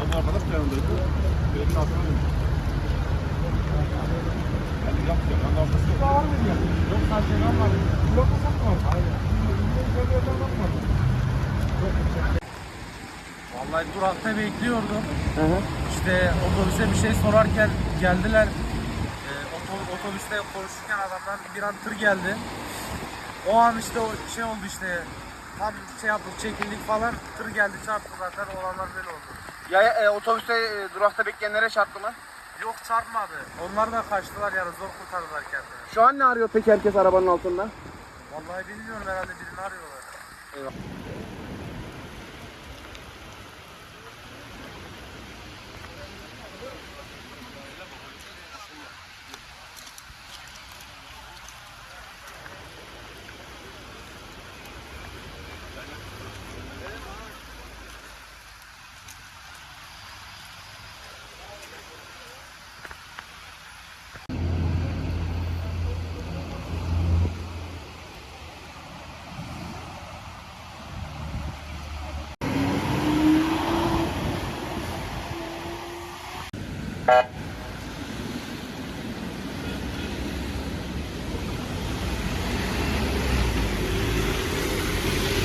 Abi arkadaş da yanındaydı. Benim de aklına geldi. Yani yapacağım. Ben de arkası yok. Var mıydı? Yok sadece ben varım. Yok mu var? Hayır. Vallahi durakta bekliyordum. İşte otobüse bir şey sorarken geldiler. Ee, oto- otobüste konuşurken adamdan bir an tır geldi. O an işte o şey oldu işte. Tam şey yaptık çekildik falan. Tır geldi çarptı zaten olanlar böyle oldu. Ya e, otobüste e, durakta bekleyenlere çarptı mı? Yok çarpmadı. Onlar da kaçtılar yani zor kurtardılar kendini. Şu an ne arıyor peki herkes arabanın altında? Vallahi bilmiyorum herhalde birini arıyorlar. Thank